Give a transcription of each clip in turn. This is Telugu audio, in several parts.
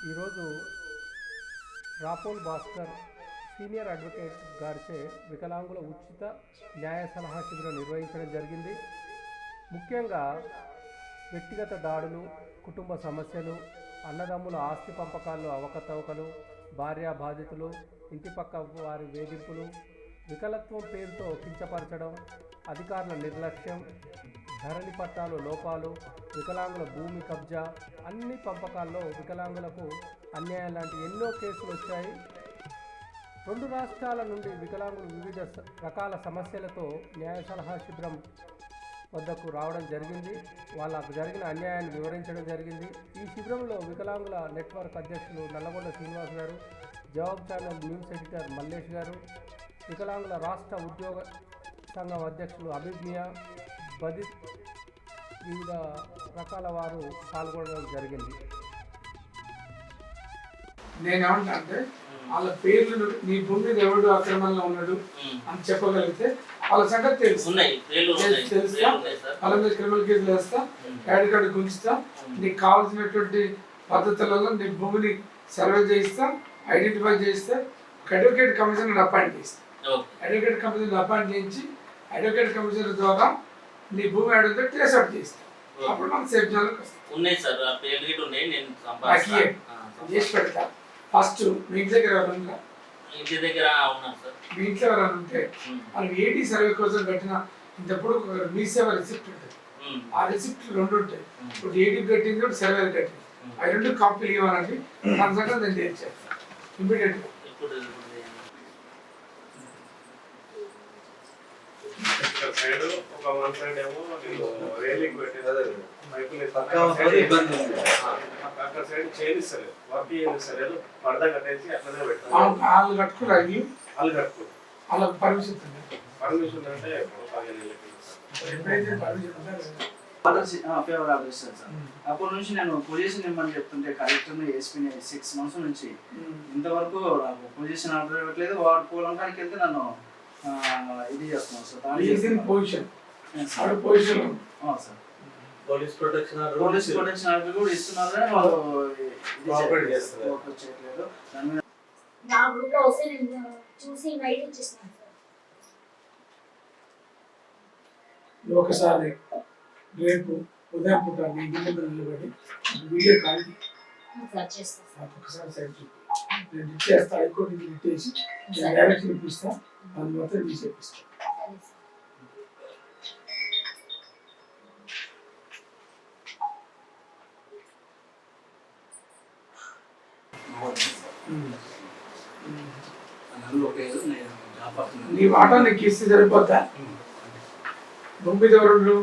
ఈరోజు రాపోల్ భాస్కర్ సీనియర్ అడ్వకేట్ గారిచే వికలాంగుల ఉచిత న్యాయ సలహా శిబిరం నిర్వహించడం జరిగింది. ముఖ్యంగా వ్యక్తిగత దాడులు కుటుంబ సమస్యలు అన్నదమ్ముల ఆస్తి పంపకాల్లో అవకతవకలు భార్యా బాధితులు ఇంటి పక్క వారి వేధింపులు వికలత్వం పేరుతో కించపరచడం అధికారుల నిర్లక్ష్యం ధరణి పట్టాలు లోపాలు వికలాంగుల భూమి కబ్జా అన్ని పంపకాల్లో వికలాంగులకు అన్యాయం లాంటి ఎన్నో కేసులు వచ్చాయి. రెండు రాష్ట్రాల నుండి వికలాంగులు వివిధ రకాల సమస్యలతో న్యాయ సలహా శిబిరం వద్దకు రావడం జరిగింది. వాళ్ళకు జరిగిన అన్యాయాన్ని వివరించడం జరిగింది. ఈ శిబిరంలో వికలాంగుల నెట్వర్క్ అధ్యక్షులు Nalgonda Srinivas garu Jawab channel news editor Mallesh garu వికలాంగుల రాష్ట్ర ఉద్యోగ సంఘం అధ్యక్షులు అబిబ్ బది వివిధ రకాల వారు పాల్గొనడం జరిగింది. నేనేమంటా అంటే వాళ్ళ పేర్లు నీ భూమి ఎవడు అక్రమంలో ఉన్నాడు అని చెప్పగలిగితే వాళ్ళ సంగతి తెలుసు. ఉన్నాయి పేర్లు ఉన్నాయి తెలుసు, తెలుసా? పేర్లు ఉన్నాయి సార్. వాళ్ళ మీద క్రిమినల్ కేసులు వేస్తా యాడ్ కార్డు గుంచుతా నీకు కావాల్సినటువంటి పద్ధతులలో నీ భూమిని సర్వే చేయిస్తా ఐడెంటిఫై చేస్తే ఒక అడ్వకేట్ కమిషనర్ అపాయింట్ చేస్తా ఓకే. అడ్వకేట్ కమిషనర్ అపాయింట్ చేయించి అడ్వకేట్ కమిషనర్ ద్వారా నీ భూమి అడిగితే ట్రేస్ అవుట్ చేస్తా. అప్పుడు మనం సేఫ్ వస్తాం. ఉన్నాయి సార్ ఆ పేర్లు ఉన్నాయి నేను సంపాదిస్తా. ఆ, చేసి పెడతా. ఫస్ట్ మీ ఇంటి దగ్గర ఎవరు ఉన్నా ఇంటి దగ్గర ఉన్నారు సార్. మీ ఇంట్లో ఎవరైనా ఉంటే ఉమ్, మనం ఏటీ సర్వే కోసం కట్టిన ఇంతప్పుడు మీ సేవ రిసిప్ట్ ఉంటుంది. ఉమ్, ఆ రిసిప్ట్ రెండు ఉంటాయి. ఇప్పుడు ఏటీ కట్టింది ఒకటి సర్వే కట్టింది ఉమ్. ఆ రెండు కాపీలు ఇవ్వాలండి దాని సంగతి నేను చేర్చేస్తాను ఇమీడియట్ ఇప్పుడు ఇప్పుడు సైడ్ ఒక వన్ సైడ్ ఏమో రైలింగ్ పెట్టేది. అక్కడ సైడ్ చేయిస్తారు. వర్క్ చేయిస్తారు. కట్టేసి అట్లనే వాళ్ళు వాళ్ళు కట్టుకో వాళ్ళకి పర్మిషన్ పర్మిషన్ అంటే ఫేవర్ సార్ అప్పటి నుంచి నేను పొజిషన్ ఇవ్వమని చెప్తుంటే కలెక్టర్ని ఎస్పీని సిక్స్ మంత్స్ నుంచి. ఇంతవరకు నాకు పొజిషన్ ఆర్డర్ ఇవ్వట్లేదు. వాడు పొలంకానికి వెళ్తే నన్ను ఇది చేస్తున్నాను సార్. పొజిషన్. ఆడ position sir. Police protection police protection order కూడా ఇస్తున్నారు కానీ వాళ్ళు చేయట్లేదు. చేస్తలేదు. Cooperate చేయట్లేదు. దాని మీద నా గ్రూప్లో వస్తే నేను చూసి నైట్ ఇచ్చేస్తాను సార్. ఒకసారి రేపు ఉదయం పూట మీ ఇంటి ముందు నిలబడి వీడియో కాల్ సార్ ఒకసారి సైడ్ చూపి నేను ఇచ్చేస్తా హైకోర్టు ఇచ్చేసి నేను డైరెక్ట్ చూపిస్తా అది ఏదో నేను కాపాడుతున్నాను. నీ మాట నీకు ఇస్తే సరిపోతా మీద ఎవరు?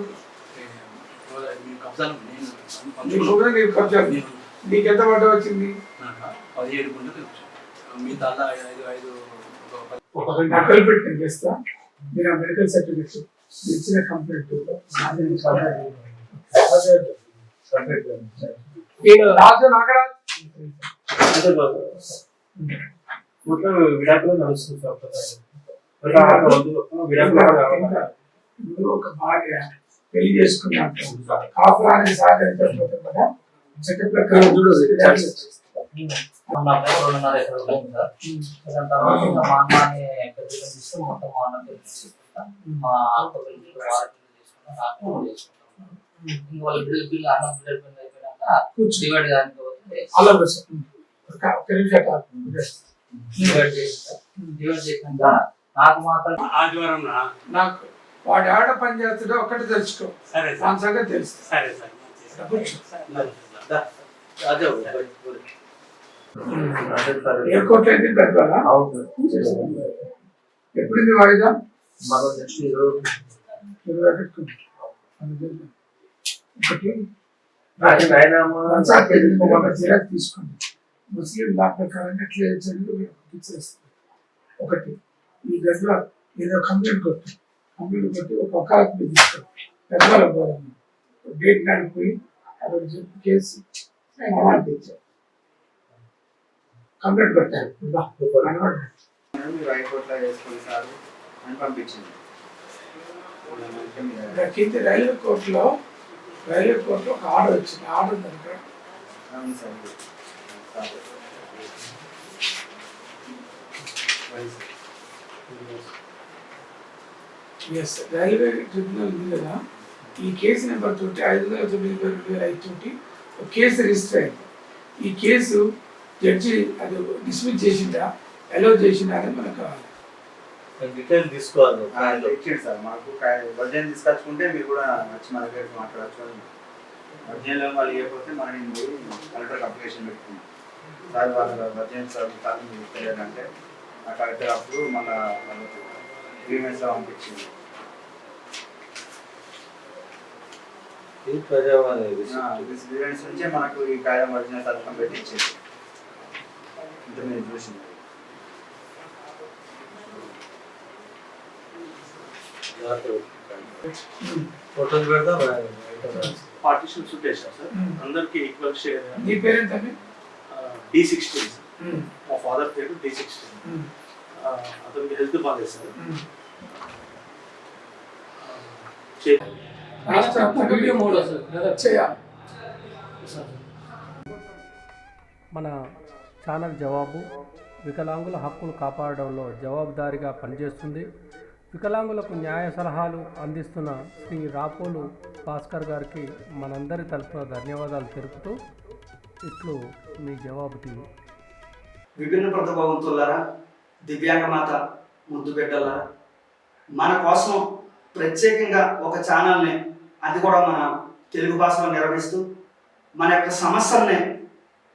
మీ కబ్జాలు నీకు నీకు ఎంత పడ్డ వచ్చింది పదిహేడు గుంటలు మీ తల ఐదు ఐదు ఒక నకలు పెట్టి చేస్తా మీరు ఆ మెడికల్ సర్టిఫికేట్ ఇచ్చిన కంప్లైంట్ రాజు నాగరాజ్. మొత్తం విడాకులు నడుస్తుంది సార్ ఒక భార్య పెళ్ళి చేసుకున్నట్టు కాపురానికి సహకరించకపోతే కూడా చట్ట ప్రకారం మా అబ్బాయి రెండున్నర ఎకరాలు ఉంది సార్ దాని తర్వాత ఇంకా మా అమ్మని పెద్దగా తీసుకుని మొత్తం మా అన్న పెళ్ళి చేసుకుంటా మా అక్క పెళ్ళి వారి పెళ్ళి చేసుకుంటా నాకు పెళ్ళి చేసుకుంటా ఇంకా వాళ్ళ బిడ్డల పిల్లలు అన్న బిడ్డల పిల్లలు అయిపోయినాక కూర్చో డివైడ్ దానికి పోతే అలా కూర్చో. ఒక ఒక్క నిమిషం కాదు. డివైడ్ చేసిందా డివైడ్ చేసినాక నాకు మాత్రం ఆదివారం నాకు వాడు ఆడ పని చేస్తాడో ఒక్కటి తెలుసుకో సరే దాని సంగతి తెలుసు సరే సార్. అదే కోర్టు అయింది పెద్దవాళ్ళ. ఎప్పుడు ఇది వాయిదా? నెక్స్ట్ ఇరవై ఒకటి. తీసుకోండి. ముస్లిం లా ప్రకారం ఎట్లా చదువు ఒకటి ఈ గదిలో ఏదో కంప్లీట్ కొట్టు. కంప్లీట్ కొట్టి ఒక మీద తీసుకోండి. పెద్దవాళ్ళ పోదాము డేట్ నడిపోయి అక్కడ చెప్పి కేసు ఇచ్చారు కంప్లీట్. మీరు హైకోర్టులో వేసుకోండి సార్ అని పంపించింది. కింది రైల్వే కోర్టులో రైల్వే కోర్టులో ఒక ఆర్డర్ వచ్చింది. ఆర్డర్ అవును సార్. ఎస్ రైల్వే ట్రిబ్యునల్ ఉంది కదా ఈ కేసు నెంబర్ తోటి ఐదు వందల తొమ్మిది వేల ఐదు తోటి ఒక కేసు రిజిస్టర్ అయింది. ఈ కేసు జడ్జి అది డిస్మిస్ చేసిందా అలో చేసిందా అనేది మనకు కావాలి. డీటెయిల్ తీసుకోవాలి. ఇచ్చింది సార్. మాకు వర్జన్ తీసుకొచ్చుకుంటే మీరు కూడా వచ్చి మన దగ్గరికి మాట్లాడచ్చు అని. వర్జన్లో వాళ్ళు ఇవ్వకపోతే మనం కలెక్టర్ అప్లికేషన్ పెట్టుకున్నాం సార్ వాళ్ళ వర్జన్ సార్ సార్ మీరు తెలియాలంటే ఆ కలెక్టర్ అప్పుడు మన వాళ్ళకు గ్రీవెన్స్ పంపించింది గ్రీవెన్స్ నుంచే మనకు ఈ కాయం వర్జన్ సంతకం పెట్టి ఇంత మీరు చూసింది ఫోటోలు పెడతా పార్టీషన్స్ ఉంటాయి సార్ Hmm. అందరికి ఈక్వల్ షేర్ నీ పేరెంట్ అని డి సిక్స్టీన్ మా ఫాదర్ పేరు డి సిక్స్టీన్ అతనికి హెల్త్ బాగాలేదు సార్ లేదా చేయాలి. మన ఛానల్ జవాబు వికలాంగుల హక్కులు కాపాడడంలో జవాబుదారీగా పనిచేస్తుంది. వికలాంగులకు న్యాయ సలహాలు అందిస్తున్న శ్రీ రాపోలు భాస్కర్ గారికి మనందరి తరఫున ధన్యవాదాలు తెలుపుతూ ఇట్లు మీ జవాబు టీవీ. విభిన్న ప్రతిభావంతులారా దివ్యాంగ మాత ముద్దు బిడ్డలారా మన కోసం ప్రత్యేకంగా ఒక ఛానల్ని అది కూడా మన తెలుగు భాషలో నిర్వహిస్తూ మన యొక్క సమస్యల్ని